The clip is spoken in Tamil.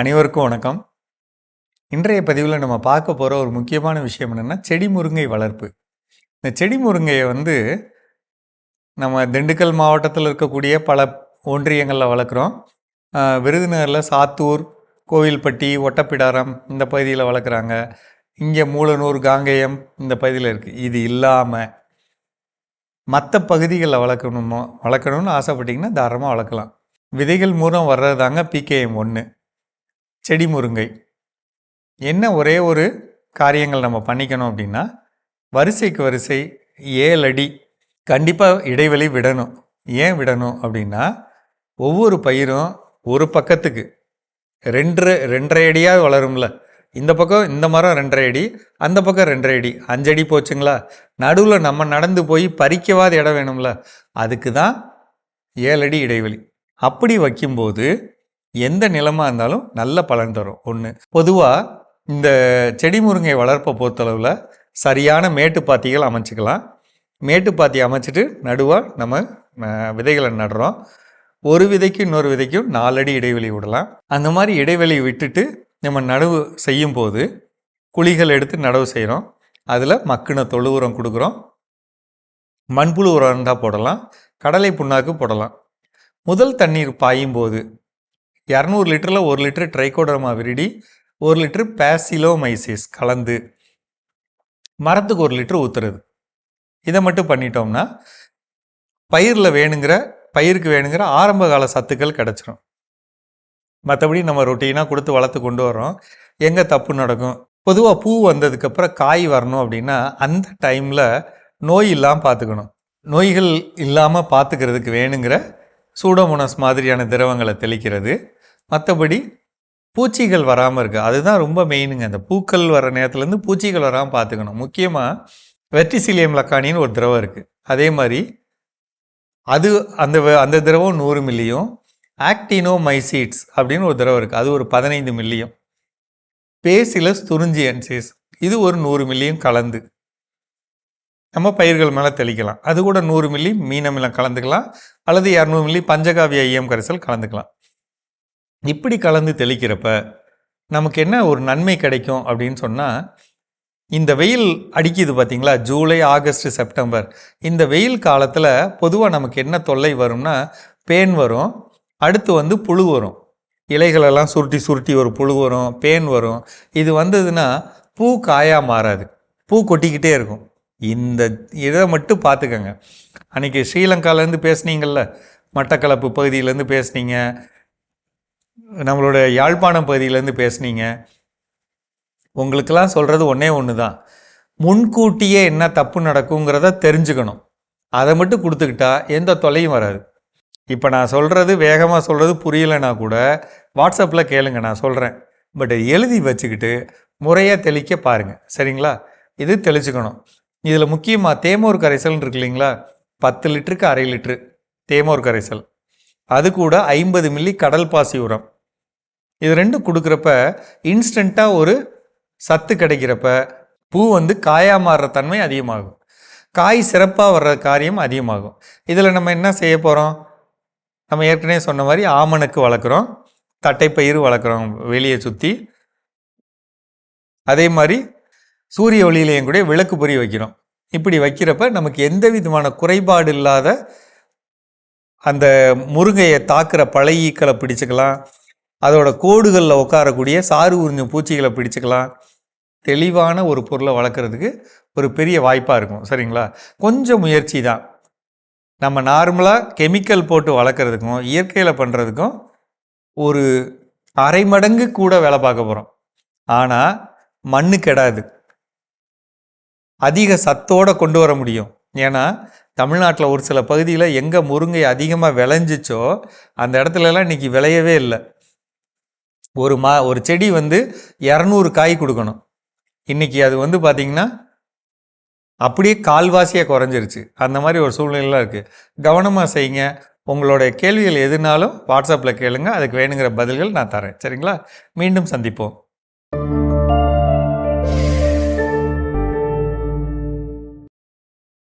அனைவருக்கும் வணக்கம். இன்றைய பதிவில் நம்ம பார்க்க போகிற ஒரு முக்கியமான விஷயம் என்னென்னா செடி முருங்கை வளர்ப்பு. இந்த செடி முருங்கையை வந்து நம்ம திண்டுக்கல் மாவட்டத்தில் இருக்கக்கூடிய பல ஒன்றியங்களில் வளர்க்குறோம். விருதுநகரில் சாத்தூர் கோவில்பட்டி ஒட்டப்பிடாரம் இந்த பகுதியில் வளர்க்குறாங்க. இங்கே மூலனூர் காங்கேயம் இந்த பகுதியில் இருக்குது இது இல்லாமல் மற்ற பகுதிகளில் வளர்க்கணுமோ வளர்க்கணும்னு ஆசைப்பட்டிங்கன்னா தாராளமாக வளர்க்கலாம். விதைகள் மூலம் வர்றது தாங்க பிகேஎம் ஒன்று செடி முருங்கை. என்ன ஒரே ஒரு காரியங்கள் நம்ம பண்ணிக்கணும் அப்படின்னா வரிசைக்கு வரிசை ஏழு அடி கண்டிப்பாக இடைவெளி விடணும். ஏன் விடணும் அப்படின்னா ஒவ்வொரு பயிரும் ஒரு பக்கத்துக்கு. ரெண்டு ரெண்டரை அடியாக வளரும்ல. இந்த பக்கம் இந்த மரம் ரெண்டரை அடி அந்த பக்கம் ரெண்டரை அடி. அஞ்சடி போச்சுங்களா? நடுவில் நம்ம நடந்து போய் பறிக்கவாத இடம் வேணும்ல. அதுக்கு தான் ஏழடி இடைவெளி. அப்படி வைக்கும்போது எந்த நிலமாக இருந்தாலும் நல்ல பலன் தரும். ஒன்று பொதுவாக இந்த செடி முருங்கை வளர்ப்பை பொறுத்தளவில் சரியான மேட்டுப்பாத்திகள் அமைச்சிக்கலாம். மேட்டுப்பாத்தி அமைச்சிட்டு நடுவாக நம்ம விதைகளை நடுறோம். ஒரு விதைக்கும் இன்னொரு விதைக்கும் நாலடி இடைவெளி விடலாம். அந்த மாதிரி இடைவெளி விட்டுட்டு நம்ம நடவு செய்யும் போது குழிகள் எடுத்து நடவு செய்கிறோம் அதில் மக்கின தொழு உரம் கொடுக்குறோம். மண்புழு உரம் இருந்தால் போடலாம். கடலை புண்ணாக்கு போடலாம். முதல் தண்ணீர் பாயும் போது இரநூறு லிட்டரில் ஒரு லிட்டர் ட்ரைகோடர்மா விரிடி ஒரு லிட்டர் பேசிலோமைசிஸ் கலந்து மரத்துக்கு ஒரு லிட்டர் ஊற்றுறது இதை மட்டும் பண்ணிட்டோம்னா பயிரில் வேணுங்கிற பயிருக்கு வேணுங்கிற ஆரம்ப கால சத்துக்கள் கிடச்சிரும். மற்றபடி நம்ம ரொட்டீனாக கொடுத்து வளர்த்து கொண்டு வரோம் எங்கே தப்பு நடக்கும்? பொதுவாக பூ வந்ததுக்கப்புறம் காய் வரணும் அப்படின்னா அந்த டைமில் நோய் இல்லாமல் பார்த்துக்கணும் நோய்கள் இல்லாமல் பார்த்துக்கிறதுக்கு வேணுங்கிற சூடோமோனஸ் மாதிரியான திரவங்களை தெளிக்கிறது. மற்றபடி பூச்சிகள் வராமல் இருக்குது அதுதான் ரொம்ப மெயினுங்க அந்த பூக்கள் வர நேரத்துலேருந்து பூச்சிகள் வராமல் பார்த்துக்கணும். முக்கியமாக வெற்றிசிலியம் லக்கானின்னு ஒரு திரவம் இருக்குது அதே மாதிரி அது அந்த அந்த திரவம் நூறு மில்லியும் ஆக்டினோமைசீட்ஸ் அப்படின்னு ஒரு திரவம் இருக்குது அது ஒரு பதினைந்து மில்லியும். பேசிலஸ் துறிஞ்சியன்சிஸ் இது ஒரு நூறு மில்லியும் கலந்து நம்ம பயிர்கள் மேலே தெளிக்கலாம். அது கூட நூறு மில்லி மீனமிலம் கலந்துக்கலாம். அல்லது இரநூறு மில்லி பஞ்சகாவிய ஐயம் கரைசல் கலந்துக்கலாம். இப்படி கலந்து தெளிக்கிறப்ப நமக்கு என்ன ஒரு நன்மை கிடைக்கும் அப்படின்னு சொன்னால் இந்த வெயில் அடிக்குது பார்த்தீங்களா ஜூலை ஆகஸ்ட் செப்டம்பர். இந்த வெயில் காலத்தில் பொதுவாக நமக்கு என்ன தொல்லை வரும்னா பேன் வரும் அடுத்து வந்து புழு வரும். இலைகளெல்லாம் சுருட்டி சுருட்டி ஒரு புழு வரும் பேன் வரும். இது வந்ததுன்னா பூ காயாக மாறாது. பூ கொட்டிக்கிட்டே இருக்கும். இந்த இதை மட்டும் பார்த்துக்கங்க. அன்றைக்கி ஸ்ரீலங்காலேருந்து பேசுனீங்கள்ல மட்டக்களப்பு பகுதியிலேருந்து பேசுனீங்க நம்மளோட யாழ்ப்பாணம் பகுதியிலேருந்து பேசுனீங்க. உங்களுக்கெல்லாம் சொல்கிறது ஒன்றே ஒன்று தான் முன்கூட்டியே என்ன தப்பு நடக்குங்கிறத தெரிஞ்சுக்கணும். அதை மட்டும் கொடுத்துக்கிட்டா எந்த தொல்லையும் வராது. இப்போ நான் சொல்கிறது வேகமாக சொல்கிறது புரியலைன்னா கூட வாட்ஸ்அப்பில் கேளுங்க நான் சொல்கிறேன் பட் எழுதி வச்சுக்கிட்டு முறையாக தெளிக்க பாருங்கள் சரிங்களா? இது தெளிச்சுக்கணும். இதில் முக்கியமாக தேமோர் கரைசல்னு இருக்கு இல்லைங்களா? பத்து லிட்டருக்கு அரை லிட்ரு தேமோர் கரைசல். அது கூட ஐம்பது மில்லி கடல் பாசி உரம். இது ரெண்டும் கொடுக்குறப்ப இன்ஸ்டண்ட்டாக ஒரு சத்து கிடைக்கிறப்ப பூ வந்து காயாக மாறுற தன்மை அதிகமாகும். காய் சிறப்பாக வர்ற காரியம் அதிகமாகும். இதில் நம்ம என்ன செய்ய போகிறோம் நம்ம ஏற்கனவே சொன்ன மாதிரி ஆமணக்கு வளர்க்குறோம் தட்டைப்பயிறு வளர்க்குறோம் வெளியே சுற்றி அதே மாதிரி சூரிய ஒளியிலையும் கூட விளக்கு பொறி வைக்கிறோம். இப்படி வைக்கிறப்ப நமக்கு எந்த விதமான குறைபாடு இல்லாத அந்த முருங்கையை தாக்குற பழையீக்களை பிடிச்சிக்கலாம் அதோட கோடுகளில் உட்காரக்கூடிய சாறு உறிஞ்ச பூச்சிகளை பிடிச்சிக்கலாம். தெளிவான ஒரு பொருளை வளர்க்குறதுக்கு ஒரு பெரிய வாய்ப்பாக இருக்கும். சரிங்களா? கொஞ்சம் முயற்சி தான். நம்ம நார்மலாக கெமிக்கல் போட்டு வளர்க்குறதுக்கும் இயற்கையில் பண்ணுறதுக்கும் ஒரு அரை மடங்கு கூட வேலை பார்க்க போகிறோம் ஆனால் மண்ணு கெடாது. அதிக சத்தோடு கொண்டு வர முடியும். ஏன்னா தமிழ்நாட்டில் ஒரு சில பகுதியில் எங்கே முருங்கை அதிகமாக விளைஞ்சிச்சோ அந்த இடத்துலலாம் இன்றைக்கி விளையவே இல்லை. ஒரு மா ஒரு செடி வந்து இரநூறு காய் கொடுக்கணும். இன்றைக்கி அது வந்து பார்த்திங்கன்னா அப்படியே கால்வாசியாக குறைஞ்சிருச்சு. அந்த மாதிரி ஒரு சூழ்நிலைலாம் இருக்குது கவனமாக செய்யுங்க. உங்களோட கேள்விகள் எதுனாலும் வாட்ஸ்அப்பில் கேளுங்க. அதுக்கு வேணுங்கிற பதில்கள் நான் தரேன். சரிங்களா? மீண்டும் சந்திப்போம்.